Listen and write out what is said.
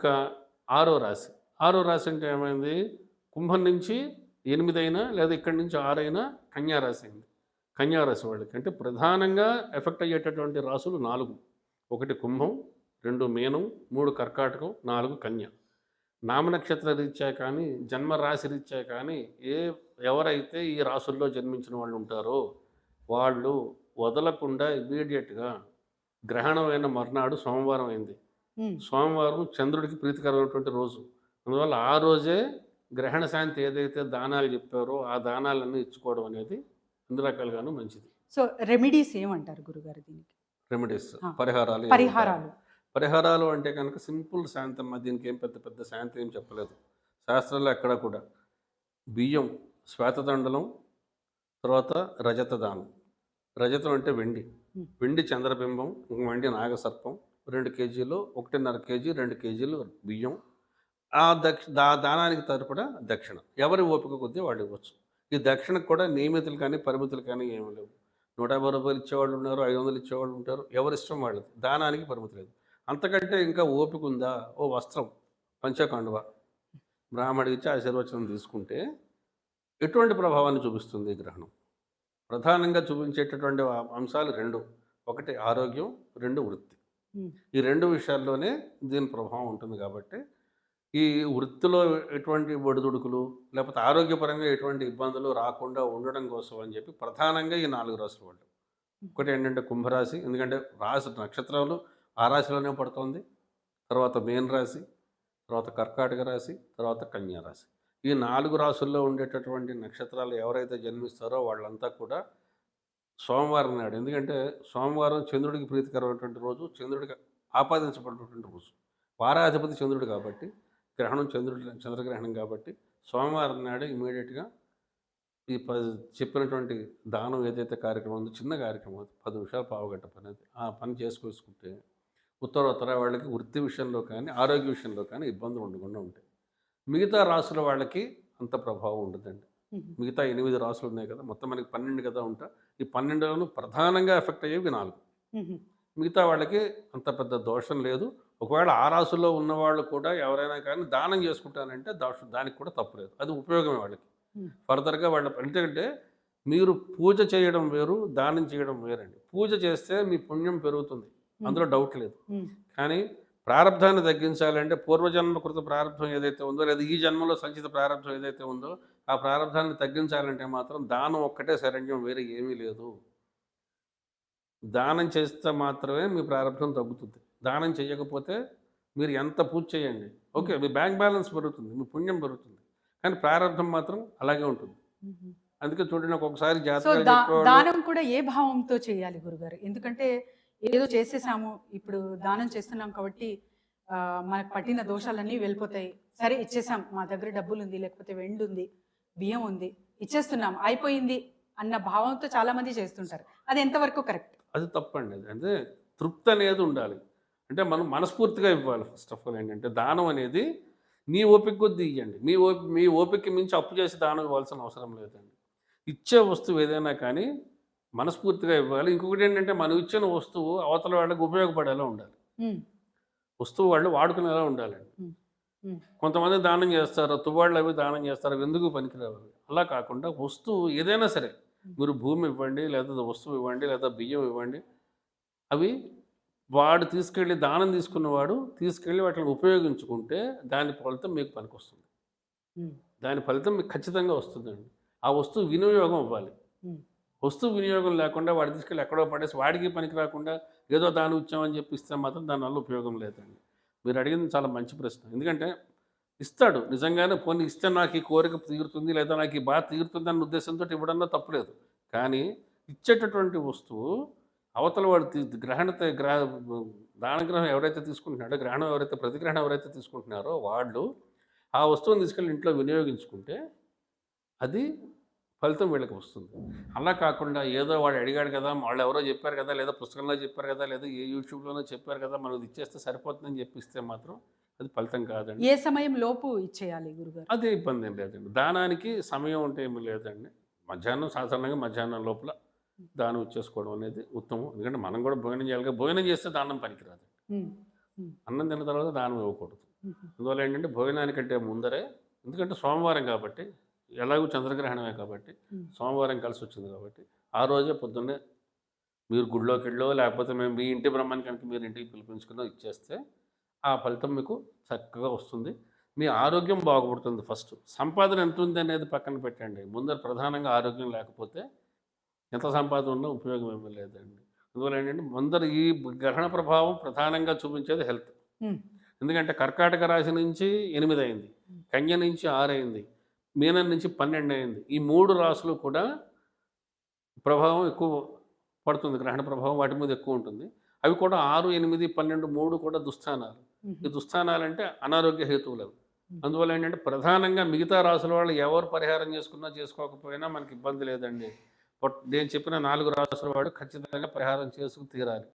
ఇంకా ఆరో రాశి. ఆరో రాశి అంటే ఏమైంది? కుంభం నుంచి ఎనిమిదైనా లేదా ఇక్కడి నుంచి ఆరైనా కన్యారాశి అయింది కన్యారాశి వాళ్ళకి అంటే ప్రధానంగా ఎఫెక్ట్ అయ్యేటటువంటి రాసులు నాలుగు. ఒకటి కుంభం రెండు మీనం మూడు కర్కాటకం నాలుగు కన్య. నామనక్షత్ర రీత్యా కానీ జన్మ రాశి రీత్యా కానీ ఏ ఎవరైతే ఈ రాసుల్లో జన్మించిన వాళ్ళు ఉంటారో వాళ్ళు వదలకుండా ఇమీడియట్గా గ్రహణమైన మర్నాడు సోమవారం అయింది. సోమవారం చంద్రుడికి ప్రీతికరమైనటువంటి రోజు. అందువల్ల ఆ రోజే గ్రహణ శాంతి ఏదైతే దానాలు చెప్పారో ఆ దానాలన్నీ ఇచ్చుకోవడం అనేది అన్ని రకాలుగాను మంచిది. సో రెమెడీస్ ఏమంటారు గురుగారు దీనికి? రెమెడీస్. పరిహారాలు పరిహారాలు? పరిహారాలు అంటే కనుక సింపుల్ శాంతి అమ్మ దీనికి ఏం పెద్ద పెద్ద శాంతి ఏం చెప్పలేదు. శాస్త్రాల్లో ఎక్కడ కూడా బియ్యం శ్వేతదండలం తర్వాత రజత దానం రజతం అంటే వెండి. వెండి చంద్రబింబం వెండి నాగసర్పం రెండు కేజీలు ఒకటిన్నర కేజీ రెండు కేజీలు బియ్యం. ఆ దక్ష దా దానానికి తరపున దక్షిణ. ఎవరి ఓపిక కొద్దీ వాళ్ళు ఇవ్వచ్చు. ఈ దక్షిణకు కూడా నియమితులు కానీ పరిమితులు కానీ ఏమి లేవు. నూట యాభై రూపాయలు ఇచ్చేవాళ్ళు ఉన్నారు ఐదు వందలు ఇచ్చేవాళ్ళు ఉంటారు. ఎవరి ఇష్టం వాళ్ళది. దానానికి పరిమితి లేదు. అంతకంటే ఇంకా ఓపిక ఉందా? ఓ వస్త్రం పంచకండువ. బ్రాహ్మడికి ఇచ్చి ఆశీర్వచనం తీసుకుంటే ఎటువంటి ప్రభావాన్ని చూపిస్తుంది ఈ గ్రహణం? ప్రధానంగా చూపించేటటువంటి అంశాలు రెండు. ఒకటి ఆరోగ్యం రెండు వృత్తి. ఈ రెండు విషయాల్లోనే దీని ప్రభావం ఉంటుంది కాబట్టి ఈ వృత్తిలో ఎటువంటి ఒడిదుడుకులు లేకపోతే ఆరోగ్యపరంగా ఎటువంటి ఇబ్బందులు రాకుండా ఉండడం కోసం అని చెప్పి ప్రధానంగా ఈ నాలుగు రాశులు వాళ్ళు ఒకటి ఏంటంటే కుంభరాశి ఎందుకంటే రాశి నక్షత్రాలు ఆ రాశిలోనే పడుతుంది. తర్వాత మేన్ రాశి తర్వాత కర్కాటక రాశి తర్వాత కన్యా రాశి. ఈ నాలుగు రాశుల్లో ఉండేటటువంటి నక్షత్రాలు ఎవరైతే జన్మిస్తారో వాళ్ళంతా కూడా సోమవారం నాడు. ఎందుకంటే సోమవారం చంద్రుడికి ప్రీతికరమైనటువంటి రోజు చంద్రుడికి ఆపాదించబడినటువంటి రోజు. వారాధిపతి చంద్రుడు కాబట్టి గ్రహణం చంద్రుడి చంద్రగ్రహణం కాబట్టి సోమవారం నాడు ఇమీడియట్గా ఈ ప చెప్పినటువంటి దానం ఏదైతే కార్యక్రమం ఉందో చిన్న కార్యక్రమం అది పది నిమిషాలు పావుగట్ట పని అది. ఆ పని చేసుకొచ్చుకుంటే ఉత్తర ఉత్తర వాళ్ళకి వృత్తి విషయంలో కానీ ఆరోగ్య విషయంలో కానీ ఇబ్బందులు ఉండకుండా ఉంటాయి. మిగతా రాసుల వాళ్ళకి అంత ప్రభావం ఉండదండి. మిగతా ఎనిమిది రాసులు ఉన్నాయి కదా మొత్తం మనకి పన్నెండు కదా ఉంటా. ఈ పన్నెండులోనూ ప్రధానంగా ఎఫెక్ట్ అయ్యేవి నాలుగు. మిగతా వాళ్ళకి అంత పెద్ద దోషం లేదు. ఒకవేళ ఆ రాసుల్లో ఉన్నవాళ్ళు కూడా ఎవరైనా కానీ దానం చేసుకుంటానంటే దోషం దానికి కూడా తప్పు లేదు. అది ఉపయోగమే వాళ్ళకి. ఫర్దర్గా వాళ్ళ ఎందుకంటే మీరు పూజ చేయడం వేరు దానం చేయడం వేరండి. పూజ చేస్తే మీ పుణ్యం పెరుగుతుంది. అందులో డౌట్ లేదు. కానీ ప్రారంధాన్ని తగ్గించాలంటే పూర్వజన్మ కృత ప్రారంభం ఏదైతే ఉందో లేదా ఈ జన్మలో సంచిత ప్రారంభం ఏదైతే ఉందో ఆ ప్రారంధాన్ని తగ్గించాలంటే మాత్రం దానం ఒక్కటే శరణ్యం వేరే ఏమీ లేదు. దానం చేస్తే మాత్రమే మీ ప్రారంభం తగ్గుతుంది. దానం చేయకపోతే మీరు ఎంత పూజ చేయండి? ఓకే మీ బ్యాంక్ బ్యాలెన్స్ పెరుగుతుంది మీ పుణ్యం పెరుగుతుంది కానీ ప్రారంభం మాత్రం అలాగే ఉంటుంది. అందుకే చూడండి చెప్పేవాళ్ళు దానం కూడా ఏ భావంతో చేయాలి గురుగారు? ఎందుకంటే ఏదో చేసేసాము ఇప్పుడు దానం చేస్తున్నాం కాబట్టి మనకు పట్టిన దోషాలన్నీ వెళ్ళిపోతాయి. సరే ఇచ్చేసాం. మా దగ్గర డబ్బులు ఉంది లేకపోతే వెండి ఉంది బియ్యం ఉంది ఇచ్చేస్తున్నాం. అయిపోయింది అన్న భావంతో చాలా మంది చేస్తుంటారు. అది ఎంతవరకు కరెక్ట్? అది తప్పండి. అది అంటే తృప్తి అనేది ఉండాలి. అంటే మనం మనస్ఫూర్తిగా ఇవ్వాలి ఫస్ట్ ఆఫ్ ఆల్ ఏంటంటే దానం అనేది మీ ఓపిక కొద్ది ఇవ్వండి మీ ఓపి మీ ఓపిక మించి అప్పు చేసి దానం ఇవ్వాల్సిన అవసరం లేదండి. ఇచ్చే వస్తువు ఏదైనా కానీ మనస్ఫూర్తిగా ఇవ్వాలి. ఇంకొకటి ఏంటంటే మనం ఇచ్చిన వస్తువు అవతల వాళ్ళకి ఉపయోగపడేలా ఉండాలి. వస్తువు వాళ్ళు వాడుకునేలా ఉండాలండి. కొంతమంది దానం చేస్తారు తువాళ్ళు అవి దానం చేస్తారు అవి ఎందుకు పనికిరావు? అలా కాకుండా వస్తువు ఏదైనా సరే మీరు భూమి ఇవ్వండి లేదా వస్తువు ఇవ్వండి లేదా బియ్యం ఇవ్వండి అవి వాడు తీసుకెళ్ళి దానం తీసుకున్నవాడు తీసుకెళ్ళి వాటిని ఉపయోగించుకుంటే దాని ఫలితం మీకు పనికొస్తుంది. దాని ఫలితం మీకు ఖచ్చితంగా వస్తుందండి. ఆ వస్తువు వినియోగం అవ్వాలి. వస్తువు వినియోగం లేకుండా వాడు తీసుకెళ్ళి ఎక్కడో పడేసి వాడికి పనికి రాకుండా ఏదో దాని ఇచ్చామని చెప్పి ఇస్తే మాత్రం దానివల్ల ఉపయోగం లేదండి. మీరు అడిగింది చాలా మంచి ప్రశ్న. ఎందుకంటే ఇస్తాడు. నిజంగానే పోనీ ఇస్తే నాకు ఈ కోరిక తీరుతుంది లేదా నాకు ఈ బాధ తీరుతుంది అన్న ఉద్దేశంతో ఇవ్వడంలో తప్పులేదు. కానీ ఇచ్చేటటువంటి వస్తువు అవతల వాడు గ్రహణత గ్రహ దానగ్రహం ఎవరైతే తీసుకుంటున్నాడో గ్రహణం ఎవరైతే ప్రతిగ్రహణం ఎవరైతే తీసుకుంటున్నారో వాళ్ళు ఆ వస్తువుని తీసుకెళ్ళి ఇంట్లో వినియోగించుకుంటే అది ఫలితం వీళ్ళకి వస్తుంది. అలా కాకుండా ఏదో వాడు అడిగాడు కదా వాళ్ళు ఎవరో చెప్పారు కదా లేదా పుస్తకంలో చెప్పారు కదా లేదా ఏ యూట్యూబ్లోనో చెప్పారు కదా మనది ఇచ్చేస్తే సరిపోతుందని చెప్పిస్తే మాత్రం అది ఫలితం కాదండి. ఏ సమయం లోపు ఇచ్చేయాలి గురుగారు? అదే ఇబ్బంది ఏం లేదండి. దానానికి సమయం అంటే ఏమీ లేదండి. మధ్యాహ్నం సాధారణంగా మధ్యాహ్నం లోపల దానం ఇచ్చేసుకోవడం అనేది ఉత్తమం. ఎందుకంటే మనం కూడా భోజనం చేయాలి. భోజనం చేస్తే దానం పనికిరాదు. అన్నం తిన్న తర్వాత దానం ఇవ్వకూడదు. అందువల్ల ఏంటంటే భోజనానికంటే ముందరే ఎందుకంటే సోమవారం కాబట్టి ఎలాగో చంద్రగ్రహణమే కాబట్టి. సోమవారం కలిసి వచ్చింది కాబట్టి ఆ రోజే పొద్దున్నే మీరు గుడిలోకి వెళ్ళో లేకపోతే మేము మీ ఇంటి బ్రహ్మాన్ని కనుక మీరు ఇంటికి పిలిపించుకున్నో ఇచ్చేస్తే ఆ ఫలితం మీకు చక్కగా వస్తుంది. మీ ఆరోగ్యం బాగుపడుతుంది ఫస్ట్. సంపాదన ఎంత ఉంది అనేది పక్కన పెట్టండి. ముందర ప్రధానంగా ఆరోగ్యం లేకపోతే ఎంత సంపాదన ఉన్నా ఉపయోగం ఏమీ లేదండి. అందువల్ల ఏంటంటే ముందర ఈ గ్రహణ ప్రభావం ప్రధానంగా చూపించేది హెల్త్. ఎందుకంటే కర్కాటక రాశి నుంచి ఎనిమిది అయింది కన్య నుంచి ఆరు అయింది మీనం నుంచి పన్నెండు అయింది. ఈ మూడు రాసులు కూడా ప్రభావం ఎక్కువ పడుతుంది గ్రహణ ప్రభావం వాటి మీద ఎక్కువ ఉంటుంది. అవి కూడా ఆరు ఎనిమిది పన్నెండు మూడు కూడా దుస్థానాలు. ఈ దుస్థానాలు అంటే అనారోగ్య హేతువులు అవి అందువల్ల ఏంటంటే ప్రధానంగా మిగతా రాసుల వాళ్ళు ఎవరు పరిహారం చేసుకున్నా చేసుకోకపోయినా మనకి ఇబ్బంది లేదండి. బట్ నేను చెప్పిన నాలుగు రాసుల వాడు ఖచ్చితంగా పరిహారం చేసుకు తీరాలి.